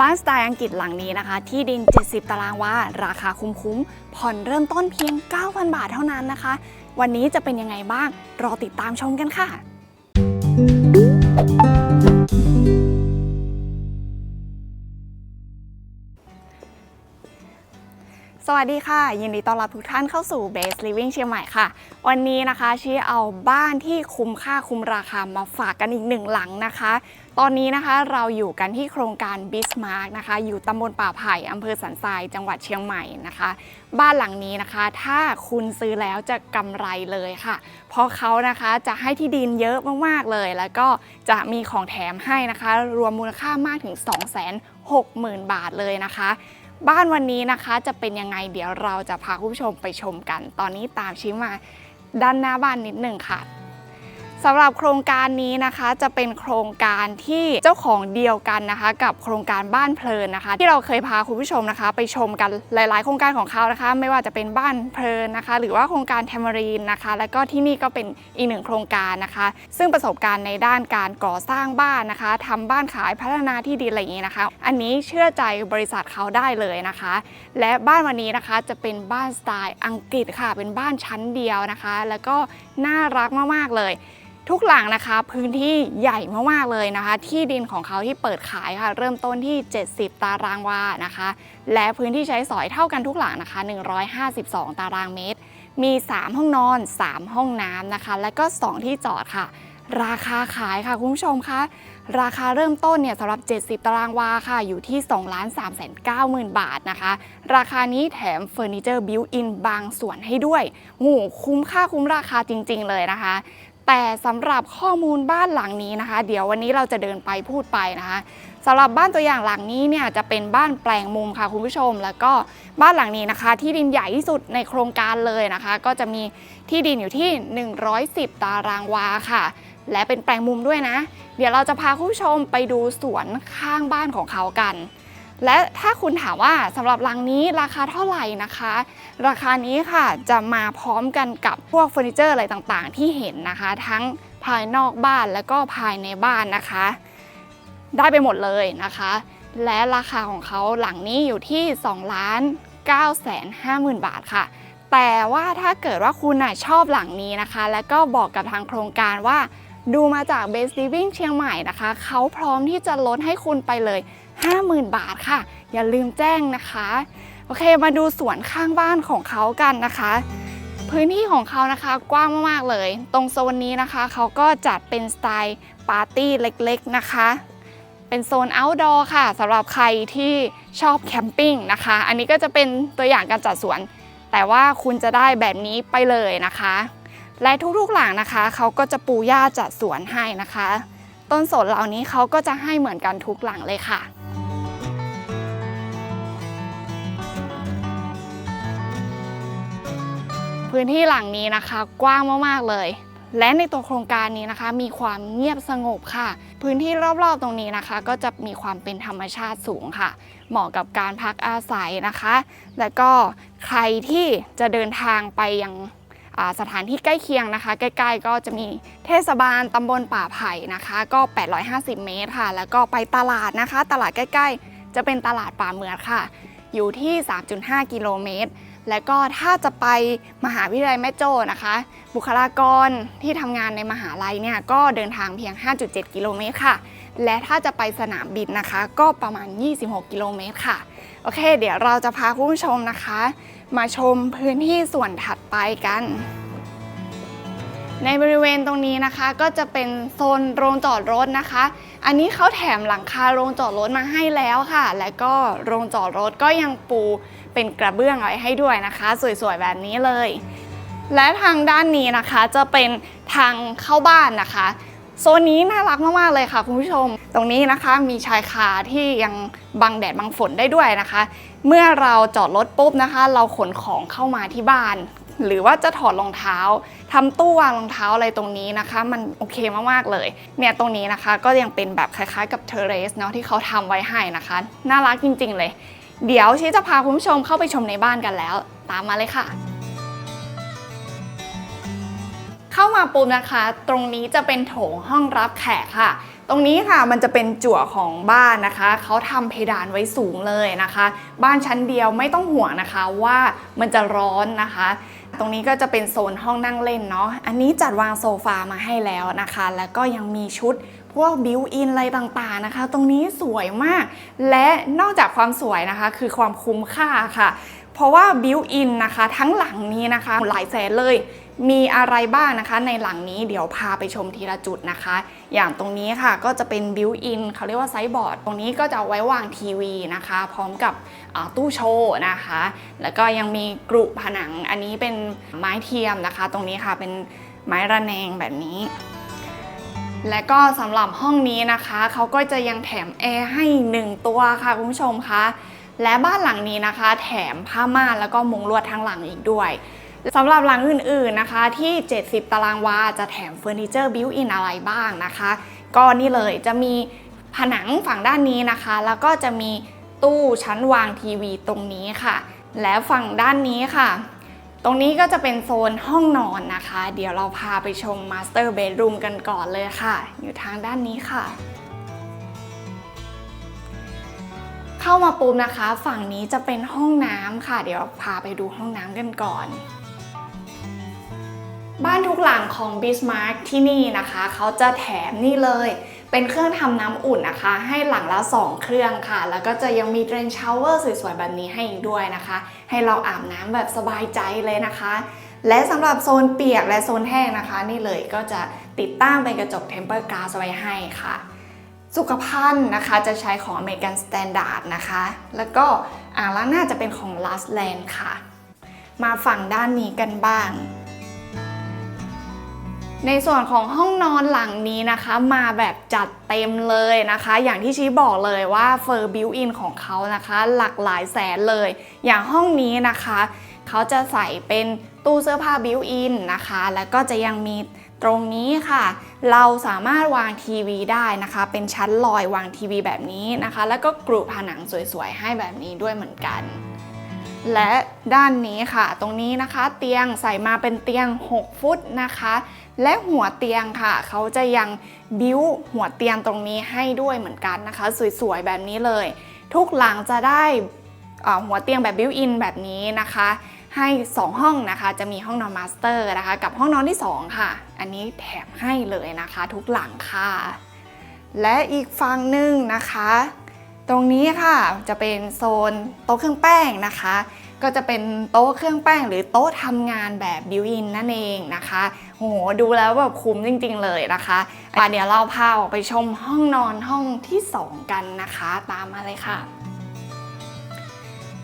บ้านสไตล์อังกฤษหลังนี้นะคะ ที่ดิน 70 ตารางวาราคาคุ้มๆ ผ่อนเริ่มต้นเพียง 9,000 บาทเท่านั้นนะคะ วันนี้จะเป็นยังไงบ้าง รอติดตามชมกันค่ะ สวัสดีค่ะ ยินดีต้อนรับทุกท่านเข้าสู่ Base Living เชียงใหม่ค่ะ วันนี้นะคะชี้เอาบ้านที่คุ้มค่าคุ้มราคามาฝากกันอีกหนึ่งหลังนะคะ ตอนนี้นะคะเราอยู่กันที่โครงการ Bismarck นะคะ อยู่ตำบลป่าไผ่อำเภอสันทรายจังหวัดเชียงใหม่นะคะ บ้านหลังนี้นะคะ ถ้าคุณซื้อแล้วจะกำไรเลยค่ะ เพราะเขานะคะจะให้ที่ดินเยอะมากๆเลย แล้วก็จะมีของแถมให้นะคะ รวมมูลค่ามากถึง 260,000 บาทเลยนะคะ บ้านวันนี้นะคะจะเป็นยังไงเดี๋ยวเราจะพาคุณผู้ชมไปชมกัน ตอนนี้ตามชิมาด้านหน้าบ้านนิดหนึ่งค่ะ สำหรับโครงการนี้นะคะจะเป็นโครงการที่เจ้าของเดียวกันนะคะ กับโครงการบ้านเพลินนะคะ ที่เราเคยพาคุณผู้ชมนะคะ ไปชมกันหลาย ๆ โครงการของเขานะคะ ไม่ว่าจะเป็นบ้านเพลินนะคะ หรือว่าโครงการแทมรีนนะคะ แล้วก็ที่นี่ก็เป็นอีกหนึ่งโครงการนะคะ ซึ่งประสบการณ์ในด้านการก่อสร้างบ้านนะคะทำบ้านขายพัฒนาที่ดินอะไรอย่างนี้นะคะ อันนี้เชื่อใจบริษัทเขาได้เลยนะคะ และบ้านวันนี้นะคะจะเป็นบ้านสไตล์อังกฤษค่ะ เป็นบ้านชั้นเดียวนะคะ แล้วก็น่ารักมาก ๆ เลย ทุกหลังนะคะพื้นที่ใหญ่มากๆเลยนะคะ ที่ดินของเขาที่เปิดขายค่ะ เริ่มต้นที่ 70 ตารางวานะคะ และพื้นที่ใช้สอยเท่ากันทุกหลังนะคะ 152 ตารางเมตร มี 3 ห้องนอน 3 ห้องน้ำนะคะ และก็ 2 ที่จอดค่ะ ราคาขายค่ะคุณผู้ชมคะราคาเริ่มต้นเนี่ยสำหรับ 70 ตารางวาค่ะ อยู่ที่ 2 3 9 0 0 0 บาทนะคะ ราคานี้แถมเฟอร์นิเจอร์บิวอินบางส่วนให้ด้วยโหคุ้มค่าคุ้มราคาจริง ๆ เลยนะคะ แต่สำหรับข้อมูลบ้านหลังนี้นะคะ เดี๋ยววันนี้เราจะเดินไปพูดไปนะคะสำหรับบ้านตัวอย่างหลังนี้เนี่ยจะเป็นบ้านแปลงมุมค่ะคุณผู้ชม แล้วก็บ้านหลังนี้นะคะ ที่ดินใหญ่ที่สุดในโครงการเลยนะคะ ก็จะมีที่ดินอยู่ที่ 110 ตารางวาค่ะ และเป็นแปลงมุมด้วยนะ เดี๋ยวเราจะพาคุณผู้ชมไปดูสวนข้างบ้านของเขากัน และถ้าคุณถามว่าสำหรับหลังนี้ราคาเท่าไหร่นะคะ ราคานี้ค่ะจะมาพร้อมกันกับพวกเฟอร์นิเจอร์อะไรต่างๆ ที่เห็นนะคะ ทั้งภายนอกบ้านแล้วก็ภายในบ้านนะคะ ได้ไปหมดเลยนะคะ และราคาของเขาหลังนี้อยู่ที่2ล้าน9แสน5หมื่นบาทค่ะ แต่ว่าถ้าเกิดว่าคุณนะชอบหลังนี้นะคะ แล้วก็บอกกับทางโครงการว่า ดูมาจาก Base Living เชียงใหม่นะคะ เขาพร้อมที่จะลดให้คุณไปเลย 50,000 บาทค่ะ อย่าลืมแจ้งนะคะ โอเคมาดูสวนข้างบ้านของเขากันนะคะ พื้นที่ของเขานะคะกว้างมากๆเลย ตรงโซนนี้นะคะ เขาก็จัดเป็นสไตล์ปาร์ตี้เล็กๆนะคะ เป็นโซน outdoor ค่ะสำหรับใครที่ชอบแคมปิ้งนะคะ อันนี้ก็จะเป็นตัวอย่างการจัดสวน แต่ว่าคุณจะได้แบบนี้ไปเลยนะคะ และทุกๆหลังนะคะเขาก็จะปูหญ้าจัดสวนให้นะคะ ต้นสนเหล่านี้เขาก็จะให้เหมือนกันทุกหลังเลยค่ะพื้นที่หลังนี้นะคะกว้างมากๆเลย และในตัวโครงการนี้นะคะ มีความเงียบสงบค่ะ พื้นที่รอบๆตรงนี้นะคะ ก็จะมีความเป็นธรรมชาติสูงค่ะ เหมาะกับการพักอาศัยนะคะ และก็ใครที่จะเดินทางไปยัง สถานที่ใกล้เคียงนะคะ ใกล้ๆ ก็จะมีเทศบาลตำบลป่าไผ่นะคะ ก็ 850 เมตรค่ะ แล้วก็ไปตลาดนะคะ ตลาดใกล้ ๆ จะเป็นตลาดป่าเมืองค่ะ อยู่ที่ 3.5 กิโลเมตร และก็ถ้าจะไปมหาวิทยาลัยแม่โจ้นะคะ บุคลากรที่ทำงานในมหาลัยเนี่ยก็เดินทางเพียง 5.7 กิโลเมตรค่ะ และถ้าจะไปสนามบินนะคะ ก็ประมาณ 26 กิโลเมตรค่ะ โอเค เดี๋ยวเราจะพาคุณผู้ชมนะคะ มาชมพื้นที่ส่วนถัดไปกัน ในบริเวณตรงนี้นะคะก็จะเป็นโซนโรงจอดรถนะคะ อันนี้เขาแถมหลังคาโรงจอดรถมาให้แล้วค่ะ และก็โรงจอดรถก็ยังปูเป็นกระเบื้องเอาไว้ให้ด้วยนะคะ สวยๆแบบนี้เลย และทางด้านนี้นะคะจะเป็นทางเข้าบ้านนะคะโซนนี้น่ารักมากๆเลยค่ะคุณผู้ชม ตรงนี้นะคะมีชายคาที่ยังบังแดดบังฝนได้ด้วยนะคะ เมื่อเราจอดรถปุ๊บนะคะ เราขนของเข้ามาที่บ้าน หรือว่าจะถอดรองเท้าทำตู้วางรองเท้าอะไรตรงนี้นะคะ มันโอเคมากๆเลย เนี่ยตรงนี้นะคะก็ยังเป็นแบบคล้ายๆ กับเทเรสเนาะที่เขาทำไว้ให้นะคะ น่ารักจริง ๆ เลย เดี๋ยวชี้จะพาคุณผู้ชมเข้าไปชมในบ้านกันแล้ว ตามมาเลยค่ะเข้ามาปุ๊บนะคะ ตรงนี้จะเป็นโถงห้องรับแขกค่ะ ตรงนี้ค่ะมันจะเป็นจั่วของบ้านนะคะ เขาทำเพดานไว้สูงเลยนะคะ บ้านชั้นเดียวไม่ต้องห่วงนะคะว่ามันจะร้อนนะคะ ตรงนี้ก็จะเป็นโซนห้องนั่งเล่นเนาะอันนี้จัดวางโซฟามาให้แล้วนะคะ แล้วก็ยังมีชุดพวกบิวอินอะไรต่างๆนะคะ ตรงนี้สวยมาก และนอกจากความสวยนะคะคือความคุ้มค่าค่ะ เพราะว่าบิวอินนะคะ ทั้งหลังนี้นะคะหลายแสนเลย มีอะไรบ้างนะคะ ในหลังนี้เดี๋ยวพาไปชมทีละจุดนะคะ อย่างตรงนี้ค่ะก็จะเป็นบิวอินเขาเรียกว่าไซส์บอร์ดตรงนี้ก็จะเอาไว้วางทีวีนะคะ พร้อมกับตู้โชว์นะคะ แล้วก็ยังมีกรุผนังอันนี้เป็นไม้เทียมนะคะ ตรงนี้ค่ะเป็นไม้ระแนงแบบนี้และก็สำหรับห้องนี้นะคะเขาก็จะยังแถมแอร์ให้ 1 ตัวค่ะคุณผู้ชมคะและบ้านหลังนี้นะคะ แถมผ้าม่านแล้วก็มุงลวดทั้งหลังอีกด้วย สำหรับหลังอื่นๆนะคะที่ 70 ตารางวาจะแถมเฟอร์นิเจอร์บิวอินอะไรบ้างนะคะ ก็นี่เลยจะมีผนังฝั่งด้านนี้นะคะ แล้วก็จะมีตู้ชั้นวางทีวีตรงนี้ค่ะ และฝั่งด้านนี้ค่ะ ตรงนี้ก็จะเป็นโซนห้องนอนนะคะ เดี๋ยวเราพาไปชมมาสเตอร์เบดรูมกันก่อนเลยค่ะ อยู่ทางด้านนี้ค่ะเข้ามาปุ๊บนะคะ ฝั่งนี้จะเป็นห้องน้ำค่ะ เดี๋ยวพาไปดูห้องน้ำกันก่อน บ้านทุกหลังของ Bismarck ที่นี่นะคะ เขาจะแถมนี่เลย เป็นเครื่องทำน้ำอุ่นนะคะ ให้หลังละ 2 เครื่องค่ะ แล้วก็จะยังมีเดรนชาวเวอร์สวยๆ แบบนี้ให้อีกด้วยนะคะ ให้เราอาบน้ำแบบสบายใจเลยนะคะ และสำหรับโซนเปียกและโซนแห้งนะคะ นี่เลยก็จะติดตั้งเป็นกระจก Temper Glass ไว้ให้ค่ะสุขภัณฑ์นะคะจะใช้ของ American Standard นะคะ แล้วก็อ่างล้างหน้าจะเป็นของ Last Land ค่ะ มาฝั่งด้านนี้กันบ้าง ในส่วนของห้องนอนหลังนี้นะคะมาแบบจัดเต็มเลยนะคะ อย่างที่ชี้บอกเลยว่าเฟอร์บิวอินของเขานะคะ หลากหลายแสนเลย อย่างห้องนี้นะคะ เขาจะใส่เป็นตู้เสื้อผ้าบิวอินนะคะ แล้วก็จะยังมีตรงนี้ค่ะ เราสามารถวางทีวีได้นะคะ เป็นชั้นลอยวางทีวีแบบนี้นะคะ แล้วก็กรุผนังสวยๆ ให้แบบนี้ด้วยเหมือนกัน และด้านนี้ค่ะ ตรงนี้นะคะ เตียงใส่มาเป็นเตียง 6 ฟุตนะคะ และหัวเตียงค่ะ เขาจะยังบิ้วหัวเตียงตรงนี้ให้ด้วยเหมือนกันนะคะ สวยๆ แบบนี้เลย ทุกหลังจะได้หัวเตียงแบบบิวอินแบบนี้นะคะ ให้ 2 ห้องนะคะจะมีห้องนอนมาสเตอร์นะคะกับห้องนอนที่ 2 ค่ะ อันนี้แถมให้เลยนะคะ ทุกหลังค่ะ และอีกฝั่งหนึ่งนะคะ ตรงนี้ค่ะจะเป็นโซนโต๊ะเครื่องแป้งนะคะ ก็จะเป็นโต๊ะเครื่องแป้งหรือโต๊ะทำงานแบบบิวอินนั่นเองนะคะโหดูแล้วแบบคุ้มจริง ๆ เลยนะคะอะเดี๋ยวเราพาออกไปชมห้องนอนห้องที่ 2 กันนะคะ ตามมาเลยค่ะ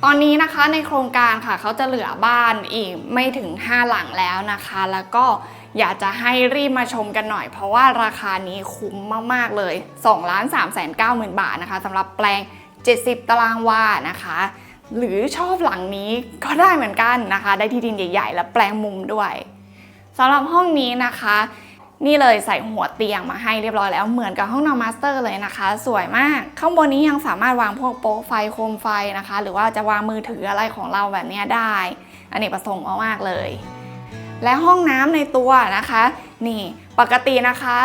ตอนนี้นะคะในโครงการค่ะเขาจะเหลือบ้านอีกไม่ถึง 5 หลังแล้วนะคะ แล้วก็อยากจะให้รีบมาชมกันหน่อย เพราะว่าราคานี้คุ้มมาก ๆ เลย2ล้าน3 9 0 0 0 0 บาทนะคะสำหรับแปลง 70 ตารางวานะคะ หรือชอบหลังนี้ก็ได้เหมือนกันนะคะ ได้ที่ดินใหญ่ ๆ และแปลงมุมด้วยสำหรับห้องนี้นะคะ นี่เลยใส่หัวเตียงมาให้เรียบร้อยแล้วเหมือนกับห้องนอนมาสเตอร์เลยนะคะ สวยมากข้างบนนี้ยังสามารถวางพวกโป๊ะไฟโคมไฟนะคะ หรือว่าจะวางมือถืออะไรของเราแบบนี้ได้อันนี้ประสงค์มากๆเลย และห้องน้ำในตัวนะคะ นี่ปกตินะคะ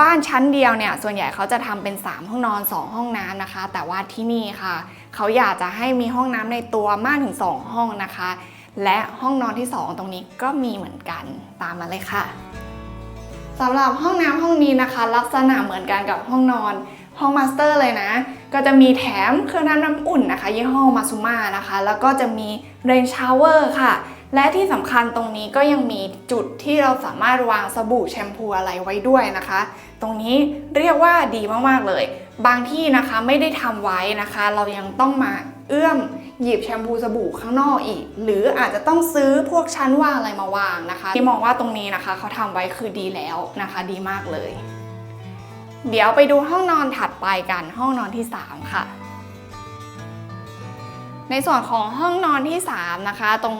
บ้านชั้นเดียวเนี่ยส่วนใหญ่เขาจะทำเป็น 3 ห้องนอน 2 ห้องน้ำนะคะ แต่ว่าที่นี่ค่ะ เขาอยากจะให้มีห้องน้ำในตัวมากถึง 2 ห้องนะคะ และห้องนอนที่ 2 ตรงนี้ก็มีเหมือนกันตามมาเลยค่ะสำหรับห้องน้ำห้องนี้นะคะ ลักษณะเหมือนกันกับห้องนอนห้องมาสเตอร์เลยนะ ก็จะมีแถมเครื่องน้ำน้ำอุ่นนะคะ ยี่ห้อมาซูมานะคะ แล้วก็จะมีเรนชาวเวอร์ค่ะ และที่สำคัญตรงนี้ก็ยังมีจุดที่เราสามารถวางสบู่แชมพูอะไรไว้ด้วยนะคะ ตรงนี้เรียกว่าดีมากๆเลย บางที่นะคะไม่ได้ทำไว้นะคะ เรายังต้องมาเอื้อมหยิบแชมพูสบู่ข้างนอกอีก หรืออาจจะต้องซื้อพวกชั้นวางอะไรมาวางนะคะ ที่มองว่าตรงนี้นะคะเขาทำไว้คือดีแล้วนะคะ ดีมากเลย เดี๋ยวไปดูห้องนอนถัดไปกันห้องนอนที่ 3 ค่ะ ในส่วนของห้องนอนที่ 3 นะคะ ตรง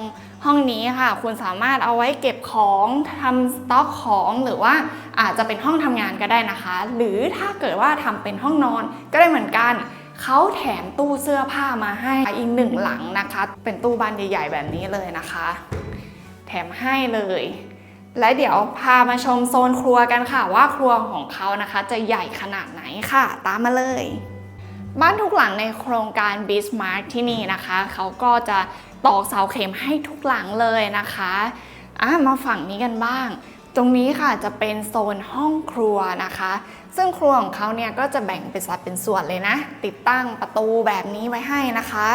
ห้องนี้ค่ะ คุณสามารถเอาไว้เก็บของทำสต็อกของหรือว่าอาจจะเป็นห้องทำงานก็ได้นะคะ หรือถ้าเกิดว่าทำเป็นห้องนอนก็ได้เหมือนกันเขาแถมตู้เสื้อผ้ามาให้อีกหนึ่งหลังนะคะ เป็นตู้บ้านใหญ่ ๆ แบบนี้เลยนะคะ แถมให้เลย และเดี๋ยวพามาชมโซนครัวกันค่ะ ว่าครัวของเขานะคะ จะใหญ่ขนาดไหนค่ะ ตามมาเลย บ้านทุกหลังในโครงการ b i s m a r k ที่นี่นะคะ เขาก็จะ ตอกเสาเข็มให้ทุกหลังเลยนะคะอะมาฝั่งนี้กันบ้าง ตรงนี้ค่ะจะเป็นโซนห้องครัวนะคะ ซึ่งครัวของเขาเนี่ยก็จะแบ่งเป็นสัดเป็นส่วนเลยนะ ติดตั้งประตูแบบนี้ไว้ให้นะคะ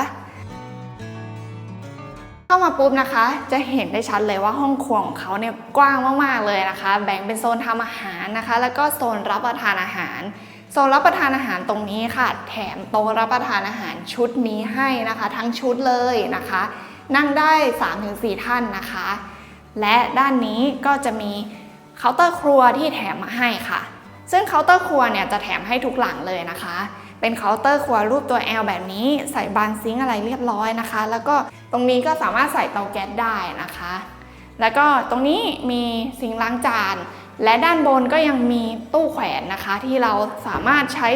เข้ามาปุ๊บนะคะ จะเห็นได้ชัดเลยว่าห้องครัวของเขาเนี่ยกว้างมากๆเลยนะคะ แบ่งเป็นโซนทำอาหารนะคะ แล้วก็โซนรับประทานอาหาร โซนรับประทานอาหารตรงนี้ค่ะ แถมโต๊ะรับประทานอาหารชุดนี้ให้นะคะ ทั้งชุดเลยนะคะ นั่งได้ 3-4 ท่านนะคะ และด้านนี้ก็จะมีเคาน์เตอร์ครัวที่แถมมาให้ค่ะ ซึ่งเคาน์เตอร์ครัวเนี่ยจะแถมให้ทุกหลังเลยนะคะ เป็นเคาน์เตอร์ครัวรูปตัว L แบบนี้ ใส่บานซิงอะไรเรียบร้อยนะคะ แล้วก็ตรงนี้ก็สามารถใส่เตาแก๊สได้นะคะ แล้วก็ตรงนี้มีซิงล้างจาน และด้านบนก็ยังมีตู้แขวนนะคะ ที่เราสามารถใช้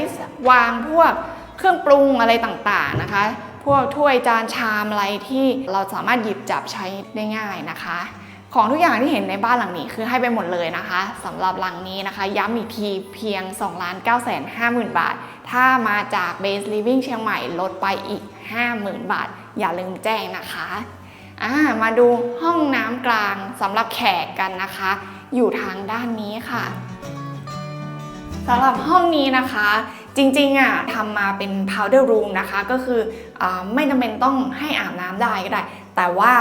วางพวกเครื่องปรุงอะไรต่างๆนะคะ พวกถ้วยจานชามอะไรที่เราสามารถหยิบจับใช้ได้ง่ายนะคะ ของทุกอย่างที่เห็นในบ้านหลังนี้คือให้ไปหมดเลยนะคะสำหรับหลังนี้นะคะ ย้ำอีกทีเพียง 2 9 5 0 0 0 0 บาท ถ้ามาจาก Base Living เชียงใหม่ลดไปอีก 50,000 บาท อย่าลืมแจ้งนะคะมาดูห้องน้ำกลางสำหรับแขกกันนะคะ อยู่ทางด้านนี้ค่ะสำหรับห้องนี้นะคะจริงๆอะทำมาเป็น powder room นะคะ ก็คืออไม่จำเป็นต้องให้อาบน้ำได้ก็ได้ แต่ว่า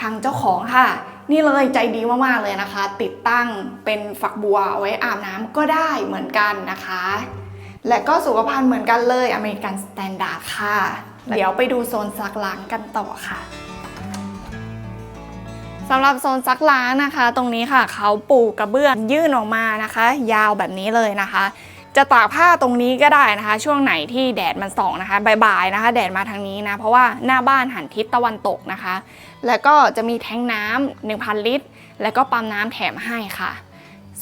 ทางเจ้าของค่ะ นี่เลยใจดีมากๆเลยนะคะ ติดตั้งเป็นฝักบัวเอาไว้อาบน้ำก็ได้เหมือนกันนะคะ และก็สุขภัณฑ์เหมือนกันเลยอเมริกันสแตนดาร์ดค่ะ เดี๋ยวไปดูโซนซักล้างกันต่อค่ะ สำหรับโซนซักล้างนะคะ ตรงนี้ค่ะเขาปูกระเบื้องยื่นออกมานะคะ ยาวแบบนี้เลยนะคะ จะตากผ้าตรงนี้ก็ได้นะคะ ช่วงไหนที่แดดมันส่องนะคะบ่ายๆนะคะ แดดมาทางนี้นะ เพราะว่าหน้าบ้านหันทิศตะวันตกนะคะ แล้วก็จะมีแทงน้ำ1,000 ลิตร แล้วก็ปั๊มน้ำแถมให้ค่ะ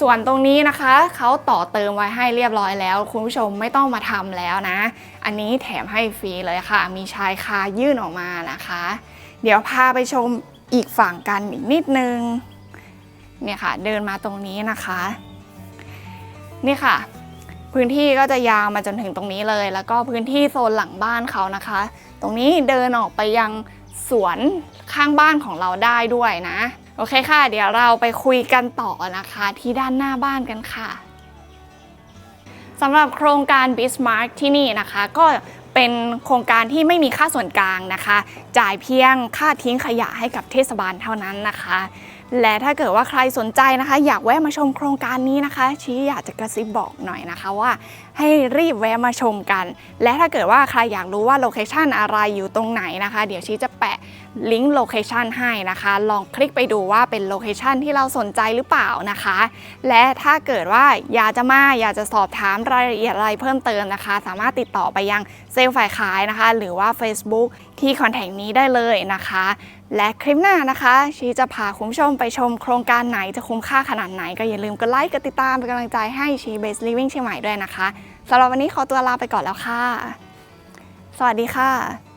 ส่วนตรงนี้นะคะเขาต่อเติมไว้ให้เรียบร้อยแล้ว คุณผู้ชมไม่ต้องมาทำแล้วนะ อันนี้แถมให้ฟรีเลยค่ะ มีชายคายื่นออกมานะคะ เดี๋ยวพาไปชม อีกฝั่งกันอีกนิดนึงเนี่ยค่ะเดินมาตรงนี้นะคะนี่ค่ะ พื้นที่ก็จะยาวมาจนถึงตรงนี้เลย แล้วก็พื้นที่โซนหลังบ้านเขานะคะ ตรงนี้เดินออกไปยังสวนข้างบ้านของเราได้ด้วยนะ โอเคค่ะ เดี๋ยวเราไปคุยกันต่อนะคะ ที่ด้านหน้าบ้านกันค่ะสำหรับโครงการ Bismarck ที่นี่นะคะ ก็ เป็นโครงการที่ไม่มีค่าส่วนกลางนะคะ จ่ายเพียงค่าทิ้งขยะให้กับเทศบาลเท่านั้นนะคะ และถ้าเกิดว่าใครสนใจนะคะ อยากแวะมาชมโครงการนี้นะคะ ชี้อยากจะกระซิบบอกหน่อยนะคะว่า ให้รีบแวะมาชมกัน และถ้าเกิดว่าใครอยากรู้ว่าโลเคชันอะไรอยู่ตรงไหนนะคะ เดี๋ยวชี้จะแปะลิงก์โลเคชันให้นะคะ ลองคลิกไปดูว่าเป็นโลเคชันที่เราสนใจหรือเปล่านะคะ และถ้าเกิดว่าอยากจะมาอยากจะสอบถามรายละเอียดอะไรเพิ่มเติมนะคะ สามารถติดต่อไปยังเซลล์ฝ่ายขายนะคะ หรือว่า Facebook ที่คอนแทคนี้ได้เลยนะคะ และคลิปหน้านะคะชีจะพาคุณผู้ชมไปชมโครงการไหนจะคุ้มค่าขนาดไหน ก็อย่าลืมกดไลค์กดติดตามเป็นกำลังใจให้ชีเบสลิวิ่งเชียงใหม่ด้วยนะคะสำหรับวันนี้ขอตัวลาไปก่อนแล้วค่ะ สวัสดีค่ะ